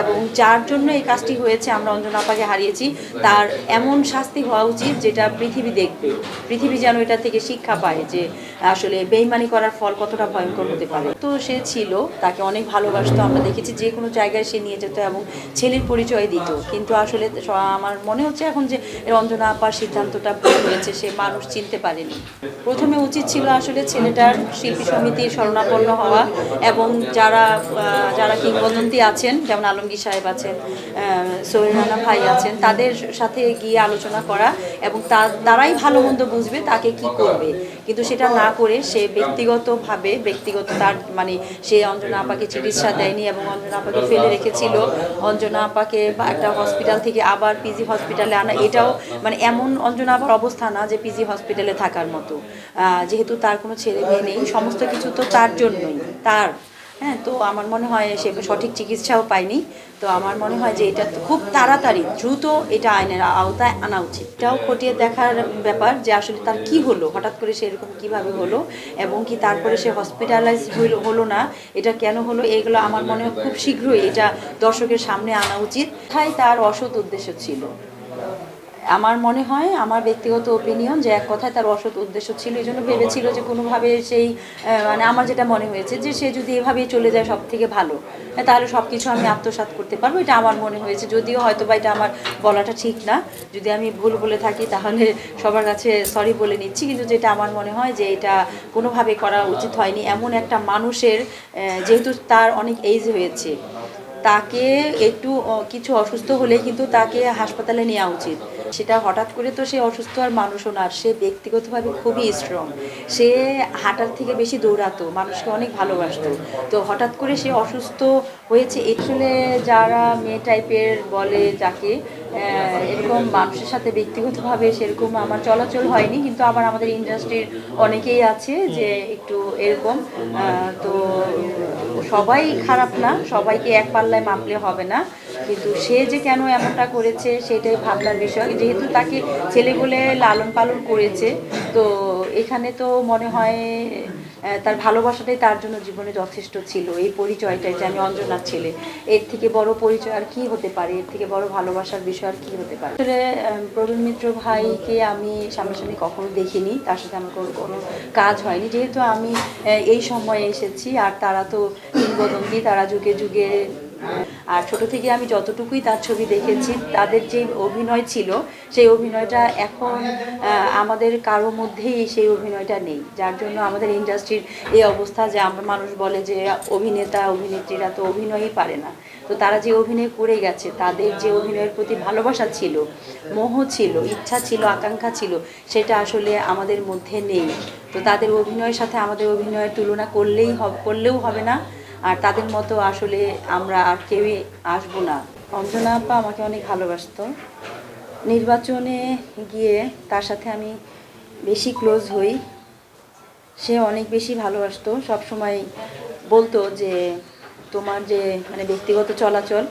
এবং যার জন্য এই কাজটি হয়েছে আমরা অঞ্জনা আপাকে হারিয়েছি, তার এমন শাস্তি হওয়া উচিত যেটা পৃথিবী দেখবে। পৃথিবী যেন এটা থেকে শিক্ষা পায় যে আসলে বেইমানি করার ফল কতটা ভয়ঙ্কর হতে পারে। তো সে ছিল, তাকে অনেক ভালোবাসতো, আমরা দেখেছি যে কোনো জায়গায় সে নিয়ে যেত এবং ছেলের পরিচয় দিত। কিন্তু আসলে আমার মনে হচ্ছে এখন যে অঞ্জনা আপার সিদ্ধান্তটা ভুল হয়েছে, সে মানুষ চিনতে পারেনি। প্রথমে উচিত ছিল আসলে ছেলেটার শিল্পী সমিতির শরণাপন্ন হওয়া এবং যারা যারা কিংবদন্তি আছেন, যেমন আলমগীর সাহেব আছেন সোহেল রানা ভাই আছেন, তাদের সাথে গিয়ে আলোচনা করা এবং তারাই ভালো মন্দ বুঝবে তাকে কি করবে। কিন্তু সেটা না করে সে ব্যক্তিগতভাবে, ব্যক্তিগত তার মানে সে অঞ্জনা আপাকে চিকিৎসা দেয়নি এবং অঞ্জনা আপাকে ফেলে রেখেছিল। অঞ্জনা আপাকে বা একটা হসপিটাল থেকে আবার পিজি হসপিটালে আনা, এটাও মানে এমন অঞ্জনা আপার অবস্থা না যে পিজি হসপিটালে থাকার মতো। যেহেতু তার কোনো ছেলে মেয়ে নেই, সমস্ত কিছু তো তার জন্যই, তার। হ্যাঁ তো আমার মনে হয় সে সঠিক চিকিৎসাও পায়নি। তো আমার মনে হয় যে এটা খুব তাড়াতাড়ি, দ্রুত এটা আইনের আওতায় আনা উচিত। এটাও খতিয়ে দেখার ব্যাপার যে আসলে তার কি হলো, হঠাৎ করে সে এরকম কীভাবে হলো এবং কি তারপরে সে হসপিটালাইজ হলো না, এটা কেন হলো, এগুলো আমার মনে হয় খুব শীঘ্রই এটা দর্শকের সামনে আনা উচিত। তাই তার অসৎ উদ্দেশ্য ছিল? আমার মনে হয় আমার ব্যক্তিগত ওপিনিয়ন যে এক কথায় তার অসৎ উদ্দেশ্য ছিল এই জন্য ভেবেছিল যে কোনোভাবে সেই মানে আমার যেটা মনে হয়েছে যে সে যদি এভাবেই চলে যায় সব থেকে ভালো হ্যাঁ, তাহলে সব কিছু আমি আত্মসাৎ করতে পারব। এটা আমার মনে হয়েছে। যদিও হয়তো বা এটা আমার বলাটা ঠিক না। যদি আমি ভুল বলে থাকি তাহলে সবার কাছে সরি বলে নিচ্ছি। কিন্তু যেটা আমার মনে হয় যে এটা কোনোভাবে করা উচিত হয়নি। এমন একটা মানুষের যেহেতু তার অনেক এইজ হয়েছে তাকে একটু কিছু অসুস্থ হলে কিন্তু তাকে হাসপাতালে নেওয়া উচিত। সেটা হঠাৎ করে তো সে অসুস্থ আর মানুষও না সে ব্যক্তিগতভাবে খুবই স্ট্রং সে হাঁটার থেকে বেশি দৌড়াতো, মানুষকে অনেক ভালোবাসতো। তো হঠাৎ করে সে অসুস্থ হয়েছে, আসলে যারা মেয়ে টাইপের বলে যাকে এরকম মানুষের সাথে ব্যক্তিগতভাবে সেরকম আমার চলাচল হয়নি, কিন্তু আবার আমাদের ইন্ডাস্ট্রির অনেকেই আছে যে একটু এরকম। তো সবাই খারাপ না, সবাইকে এক পাল্লায় মাপলে হবে না। কিন্তু সে যে কেন এমনটা করেছে, সেটাই ভাবনার বিষয়। যেহেতু তাকে ছেলে বলে লালন পালন করেছে, তো এখানে তো মনে হয় তার ভালোবাসাটাই তার জন্য জীবনে যথেষ্ট ছিল, এই পরিচয়টাই যে আমি অঞ্জনার ছেলে। এর থেকে বড় পরিচয় আর কি হতে পারে? এর থেকে বড় ভালোবাসার বিষয় আর কি হতে পারে? আসলে প্রবীণ মিত্র ভাইকে আমি সামনাসামনি কখনো দেখিনি, তার সাথে আমার কোনো কাজ হয়নি। যেহেতু আমি এই সময়ে এসেছি, আর তারা তো কিংবদন্তি, তারা যুগে যুগে আর ছোট থেকে আমি যতটুকুই তার ছবি দেখেছি, তাদের যে অভিনয় ছিল, সেই অভিনয়টা এখন আমাদের কারও মধ্যেই সেই অভিনয়টা নেই। যার জন্য আমাদের ইন্ডাস্ট্রির এই অবস্থা যে আমরা মানুষ বলে যে অভিনেতা, অভিনেত্রীরা তো অভিনয়ই পারে না। তো তারা যে অভিনয় করে গেছে, তাদের যে অভিনয়ের প্রতি ভালোবাসা ছিল, মোহ ছিল, ইচ্ছা ছিল, আকাঙ্ক্ষা ছিল, সেটা আসলে আমাদের মধ্যে নেই। তো তাদের অভিনয়ের সাথে আমাদের অভিনয়ের তুলনা করলেই হবে, করলেও হবে না। আর তাদের মতো আসলে আমরা আর কেউই আসব না। অঞ্জনা আপা আমাকে অনেক ভালোবাসতো। নির্বাচনে গিয়ে তার সাথে আমি বেশি ক্লোজ হই। সে অনেক বেশি ভালোবাসতো। সব সময় বলতো যে, তোমার যে মানে ব্যক্তিগত চলাচল,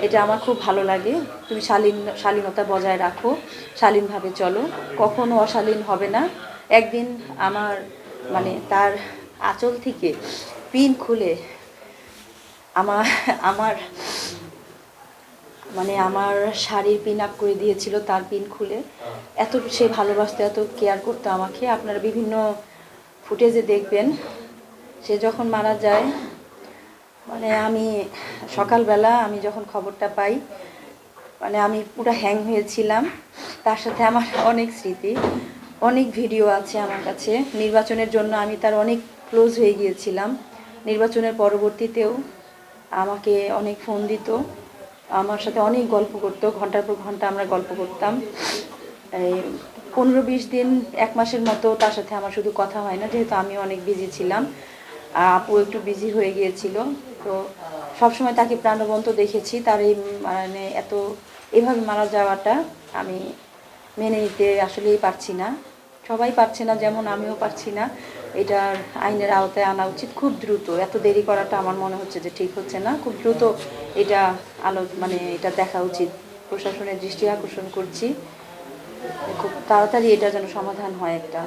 এটা আমার খুব ভালো লাগে। তুমি শালীন, শালীনতা বজায় রাখো, শালীনভাবে চলো। কখনো অশালীন হবে না। একদিন আমার মানে তার আঁচল থেকে পিন খুলে আমার আমার মানে আমার শাড়ির পিন আপ করে দিয়েছিল তার পিন খুলে। এত সে ভালোবাসতো, এত কেয়ার করতো আমাকে। আপনারা বিভিন্ন ফুটেজে দেখবেন, সে যখন মারা যায় মানে আমি সকালবেলা আমি যখন খবরটা পাই মানে আমি পুরো হ্যাং হয়েছিলাম। তার সাথে আমার অনেক স্মৃতি, অনেক ভিডিও আছে আমার কাছে। নির্বাচনের জন্য আমি তার অনেক ক্লোজ হয়ে গিয়েছিলাম। নির্বাচনের পরবর্তীতেও আমাকে অনেক ফোন দিত। আমার সাথে অনেক গল্প করতো। ঘণ্টার পর ঘণ্টা আমরা গল্প করতাম। এই পনেরো বিশ দিন, এক মাসের মতো তার সাথে আমার শুধু কথা হয় না, যেহেতু আমি অনেক বিজি ছিলাম। আপু একটু বিজি হয়ে গিয়েছিল। তো সবসময় তাকে প্রাণবন্ত দেখেছি। তার এই মানে এত এভাবে মারা যাওয়াটা আমি মেনে নিতে আসলেই পারছি না। সবাই পারছে না যেমন আমিও পারছি না। এটার আইনের আওতায় আনা উচিত খুব দ্রুত। এত দেরি করাটা আমার মনে হচ্ছে যে ঠিক হচ্ছে না। খুব দ্রুত এটা আলো মানে এটা দেখা উচিত। প্রশাসনের দৃষ্টি আকর্ষণ করছি। খুব তাড়াতাড়ি এটা যেন সমাধান হয় একটা।